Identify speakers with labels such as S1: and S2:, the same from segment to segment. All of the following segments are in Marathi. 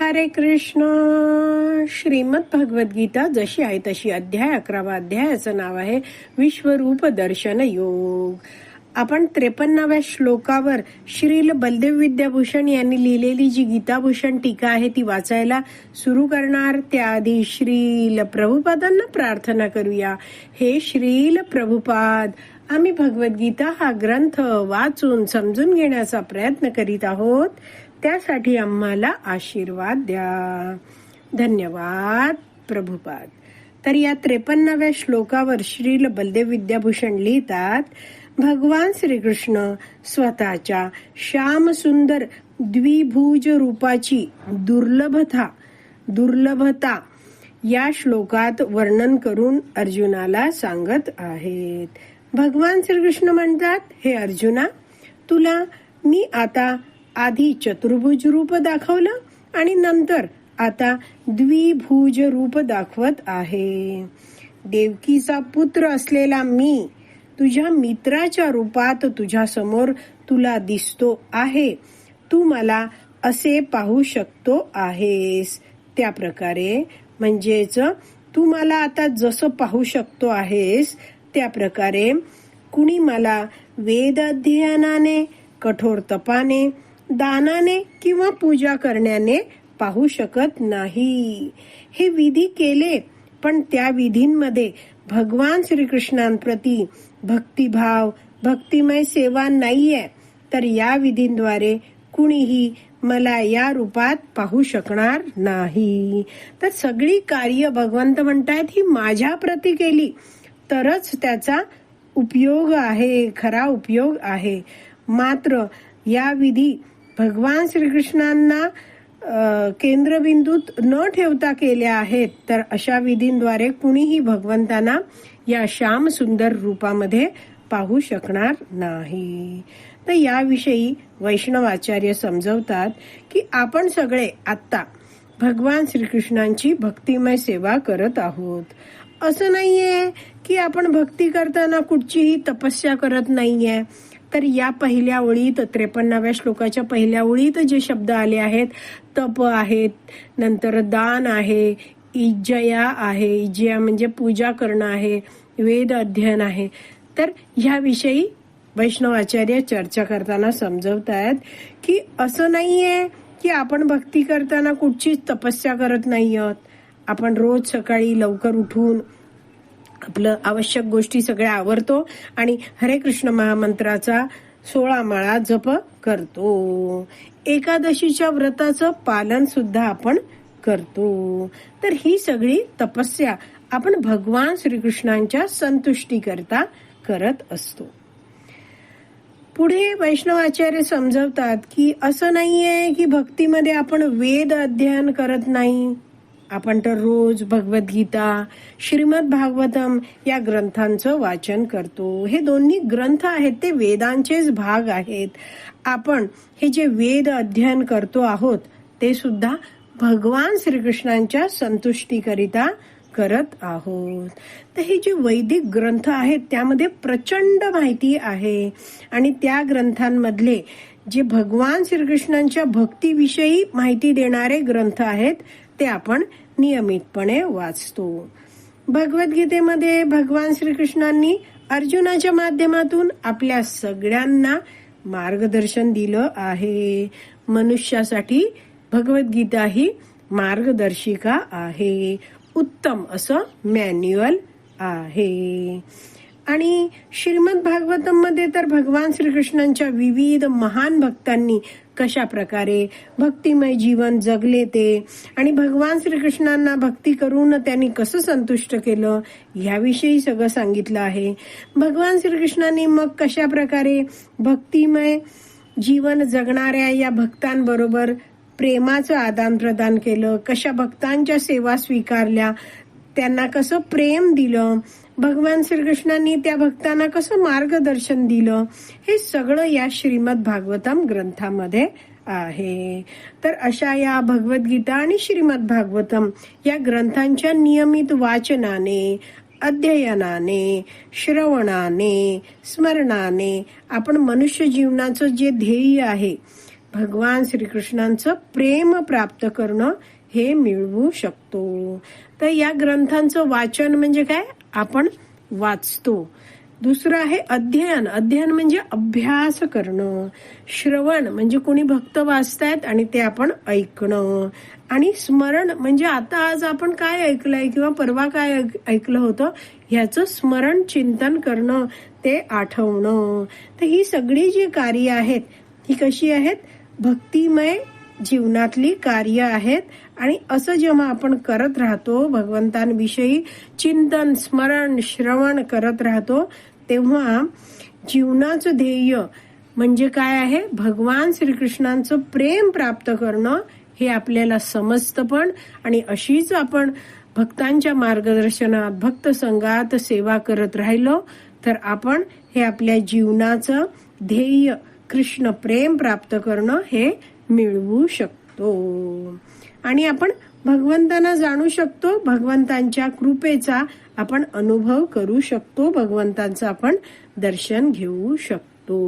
S1: हरे कृष्ण. श्रीमद भगवद्गीता जशी आहे तशी अध्याय अकरावा अध्यायाचं नाव आहे विश्वरूप दर्शन योग. आपण त्रेपन्नाव्या श्लोकावर श्रील बलदेव विद्याभूषण यांनी लिहिलेली जी गीताभूषण टीका आहे ती वाचायला सुरू करणार. त्याआधी श्रील प्रभुपादांना प्रार्थना करूया. हे श्रील प्रभुपाद आम्ही भगवद्गीता हा ग्रंथ वाचून समजून घेण्याचा प्रयत्न करीत आहोत. त्यासाठी आम्हाला आशीर्वाद द्या. धन्यवाद प्रभुपाद. तर या त्रेपन्नाव्या श्लोकावर श्रील बलदेव विद्याभूषण लिहितात भगवान श्रीकृष्ण स्वतःच्या श्याम सुंदर द्विभुज रूपाची दुर्लभता दुर्लभता या श्लोकात वर्णन करून अर्जुनाला सांगत आहेत. भगवान श्रीकृष्ण म्हणतात हे अर्जुना तुला मी आता आधी चतुर्भुज रूप दाखवलं आणि नंतर आता द्विभुज रूप दाखवत आहे. देवकीचा पुत्र असलेला मी तुझ्या मित्राच्या रूपात तुझ्या समोर तुला दिसतो आहे. तू मला असे पाहू शकतो आहेस. त्या प्रकारे म्हणजेच तू मला आता जसं पाहू शकतो आहेस त्या प्रकारे कुणी मला वेद अध्ययनाने कठोर तपाने दानाने किंवा पूजा करण्याने पाहू शकत नाही. हे विधी केले पण त्या विधींमध्ये भगवान श्रीकृष्णांप्रती भक्तिभाव भक्तिमय सेवा नाहीये. तर या विधींद्वारे कुणीही मला या रूपात पाहू शकणार नाही. तर सगळी कार्य भगवंत म्हणतायत ही माझ्या प्रती केली. तरच त्याचा उपयोग आहे खरा उपयोग आहे. मात्र या विधी भगवान श्रीकृष्णांना केंद्रबिंदूत न ठेवता केल्या आहेत तर अशा विधींद्वारे कुणीही भगवंतांना या श्याम सुंदर रूपामध्ये पाहू शकणार नाही. तर याविषयी वैष्णवाचार्य समजवतात की आपण सगळे आत्ता भगवान श्रीकृष्णांची भक्तिमय सेवा करत आहोत. असं नाहीये की आपण भक्ती करताना कुठचीही तपस्या करत नाहीये. तर या पहिल्या ओळीत त्रेपन्नाव्या श्लोकाच्या पहिल्या ओळीत जे शब्द आले आहेत तप आहेत नंतर दान आहे इज्जया आहे इज्जया म्हणजे पूजा करणं आहे वेद अध्ययन आहे. तर ह्याविषयी वैष्णवाचार्य चर्चा करताना समजवत आहेत की असं नाहीये की आपण भक्ती करताना कुठचीच तपस्या करत नाही आहोत आपण रोज सकाळी लवकर उठून आपलं आवश्यक गोष्टी सगळ्या आवरतो आणि हरे कृष्ण महामंत्राचा सोळा माळा जप करतो. एकादशीच्या व्रताचं पालन सुद्धा आपण करतो. तर ही सगळी तपस्या आपण भगवान श्रीकृष्णांच्या संतुष्टी करता करत असतो. पुढे वैष्णवाचार्य समजवतात की असं नाहीये की भक्तीमध्ये आपण वेद अध्ययन करत नाही. आपण तर रोज भगवद्गीता श्रीमद भागवतम या ग्रंथांचं वाचन करतो. हे दोन्ही ग्रंथ आहेत ते वेदांचेच भाग आहेत. आपण हे जे वेद अध्ययन करतो आहोत ते सुद्धा भगवान श्रीकृष्णांच्या संतुष्टीकरिता करत आहोत. तर हे जे वैदिक ग्रंथ आहेत त्यामध्ये प्रचंड माहिती आहे. आणि त्या ग्रंथांमधले जे भगवान श्रीकृष्णांच्या भक्तीविषयी माहिती देणारे ग्रंथ आहेत ते आपण नियमितपणे वाचतो. भगवद्गीतेमध्ये भगवान श्रीकृष्णांनी अर्जुनाच्या माध्यमातून आपल्या सगळ्यांना मार्गदर्शन दिलं आहे. मनुष्यासाठी भगवद्गीता ही मार्गदर्शिका आहे. उत्तम असं मॅन्युअल आहे. आणि श्रीमद भागवतममध्ये तर भगवान श्रीकृष्णांच्या विविध महान भक्तांनी कशा प्रकारे भक्तिमय जीवन जगले ते? आणि भगवान श्रीकृष्णांना भक्ती करून त्यांनी कसं संतुष्ट केलं? याविषयी सगळं सांगितलं आहे. भगवान श्रीकृष्णांनी मग कशा प्रकारे भक्तिमय जीवन जगणाऱ्या या भक्तांबरोबर प्रेमाचं आदान प्रदान केलं? कशा भक्तांच्या सेवा स्वीकारल्या? त्यांना कसं प्रेम दिलं? भगवान श्रीकृष्णांनी त्या भक्तांना कसं मार्गदर्शन दिलं? हे सगळं या श्रीमद भागवतम ग्रंथामध्ये आहे. तर अशा या भगवद्गीता आणि श्रीमद भागवतम या ग्रंथांच्या नियमित वाचनाने अध्ययनाने श्रवणाने स्मरणाने आपण मनुष्य जीवनाचं जे ध्येय आहे भगवान श्रीकृष्णांचं प्रेम प्राप्त करणं हे मिळवू शकतो. तर या ग्रंथांचं वाचन म्हणजे काय? आपण वाचतो. दुसरं आहे अध्ययन. अध्ययन म्हणजे अभ्यास करणं. श्रवण म्हणजे कोणी भक्त वाचतायत आणि ते आपण ऐकणं. आणि स्मरण म्हणजे आता आज आपण काय ऐकलंय किंवा परवा काय ऐक- ऐकलं होतं ह्याचं स्मरण चिंतन करणं ते आठवणं. तर ही सगळी जी कार्य आहेत ही कशी आहेत? भक्तिमय जीवनातली कार्य आहेत. आणि असं जेव्हा आपण करत राहतो भगवंतांविषयी चिंतन स्मरण श्रवण करत राहतो तेव्हा जीवनाचं ध्येय म्हणजे काय आहे? भगवान श्रीकृष्णांचं प्रेम प्राप्त करणं हे आपल्याला समजतं पण आणि अशीच आपण भक्तांच्या मार्गदर्शनात भक्त संघात सेवा करत राहिलो तर आपण हे आपल्या जीवनाचं ध्येय कृष्ण प्रेम प्राप्त करणं हे मिळवू शकतो. आणि आपण भगवंतांना जाणू शकतो भगवंतांच्या कृपेचा आपण अनुभव करू शकतो भगवंतांचं आपण दर्शन घेऊ शकतो.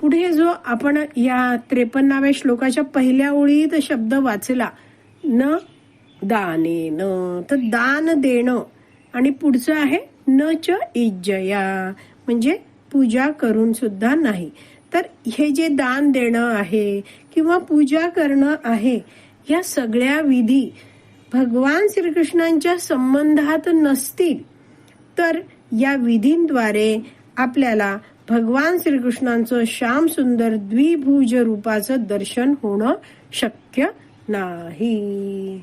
S1: पुढे जो आपण या त्रेपन्नाव्या श्लोकाच्या पहिल्या ओळीत शब्द वाचला न दाने न तर दान देणं. आणि पुढचं आहे न च इज्जया. म्हणजे पूजा करून सुद्धा नाही. तर हे जे दान देणं आहे किंवा पूजा करणं आहे या सगळ्या विधी भगवान श्रीकृष्णांच्या संबंधात नसतील तर या विधींद्वारे आपल्याला भगवान श्रीकृष्णांचं श्याम सुंदर द्विभुज रूपाचं दर्शन होणं शक्य नाही.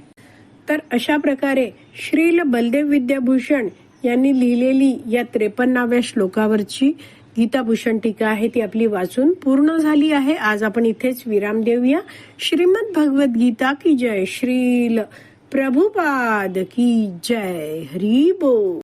S1: तर अशा प्रकारे श्रील बलदेव विद्याभूषण यांनी लिहिलेली या त्रेपन्नाव्या श्लोकावरची गीताभूषण टीका आहे ती आपली वाचून पूर्ण झाली आहे. आज आपण इथेच विराम देऊया. श्रीमद भगवत गीता की जय. श्रील प्रभुपाद की जय. हरी बो